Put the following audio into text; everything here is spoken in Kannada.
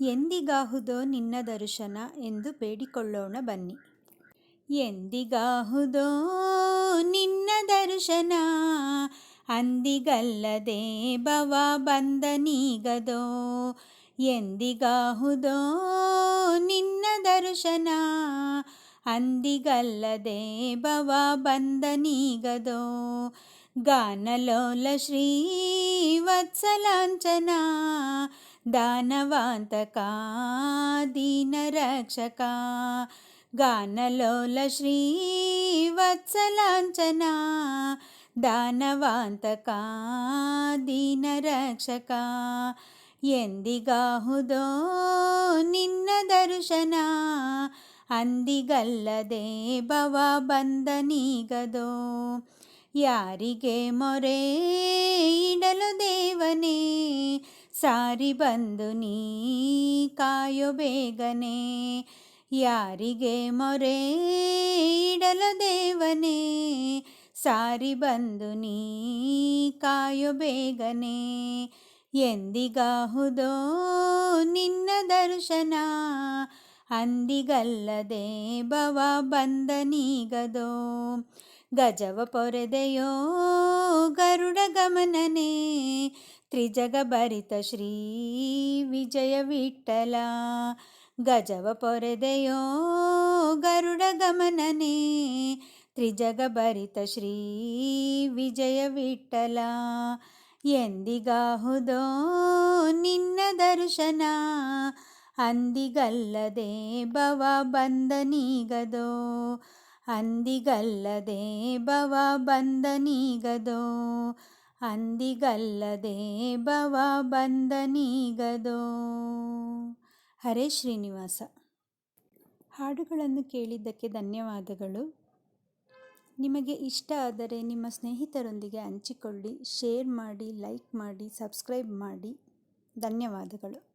ಎಂದಿಗಾಹುದೋ ನಿನ್ನ ದರ್ಶನ ಎಂದು ಬೇಡಿಕೊಳ್ಳೋಣ ಬನ್ನಿ. ಎಂದಿಗಾಹುದೋ ನಿನ್ನ ದರ್ಶನ, ಅಂದಿಗಲ್ಲದೆ ಭವ ಬಂದನೀಗದೋ ಎಂದಿಗಾಹುದೋ ನಿನ್ನ ದರ್ಶನ, ಅಂದಿಗಲ್ಲದೆ ಭವ ಬಂದನೀಗದೋ ಗಾನಲೋಲ ಶ್ರೀ ವತ್ಸಲಾಂಚನ ದಾನವಾಂತಕ ದೀನರಕ್ಷಕ ಗಾನಲೋಲ ಶ್ರೀ ವತ್ಸಲಾಂಚನ ದಾನವಾಂತಕ ದೀನರಕ್ಷಕ ಎಂದಿಗಾಹುದೋ ನಿನ್ನ ದರ್ಶನ ಅಂದಿಗಲ್ಲದೆ ಭವ ಬಂದನೀಗದೋ ಯಾರಿಗೆ ಮೊರೆ ಇಡಲು ದೇವನೇ ಸಾರಿ ಬಂದು ನೀ ಕಾಯೋ ಬೇಗನೆ, ಯಾರಿಗೆ ಮೊರೆ ಇಡಲು ದೇವನೇ, ಸಾರಿ ಬಂದು ನೀ ಕಾಯೋ ಬೇಗನೆ, ಎಂದಿಗಾಹುದೋ ನಿನ್ನ ದರ್ಶನ, ಅಂದಿಗಲ್ಲದೆ ಭವ ಬಂದನೀಗದೋ ಗಜವ ಪೊರೆದೆಯೋ ಗರುಡ ಗಮನನೆ ತ್ರಿಜಗ ಭರಿತ ಶ್ರೀ ವಿಜಯ ವಿಠಲ. ಗಜವ ಪೊರೆದೆಯೋ ಗರುಡ ಗಮನನೇ. ತ್ರಿಜಗ ಭರಿತ ಶ್ರೀ ವಿಜಯ ವಿಠಲ. ಎಂದಿಗಾಹುದೋ ನಿನ್ನ ದರ್ಶನ. ಅಂದಿಗಲ್ಲದೆ ಭವ ಬಂದನೀಗದೋ ಅಂದಿಗಲ್ಲದೆ ಭವ ಬಂದನೀಗದೋ ಅಂದಿಗಲ್ಲದೆ ಭವ ಬಂದನೀಗದೋ? ಹರೇ ಶ್ರೀನಿವಾಸ. ಹಾಡುಗಳನ್ನು ಕೇಳಿದ್ದಕ್ಕೆ ಧನ್ಯವಾದಗಳು. ನಿಮಗೆ ಇಷ್ಟ ಆದರೆ ನಿಮ್ಮ ಸ್ನೇಹಿತರೊಂದಿಗೆ ಹಂಚಿಕೊಳ್ಳಿ, ಶೇರ್ ಮಾಡಿ, ಲೈಕ್ ಮಾಡಿ, ಸಬ್ಸ್ಕ್ರೈಬ್ ಮಾಡಿ. ಧನ್ಯವಾದಗಳು.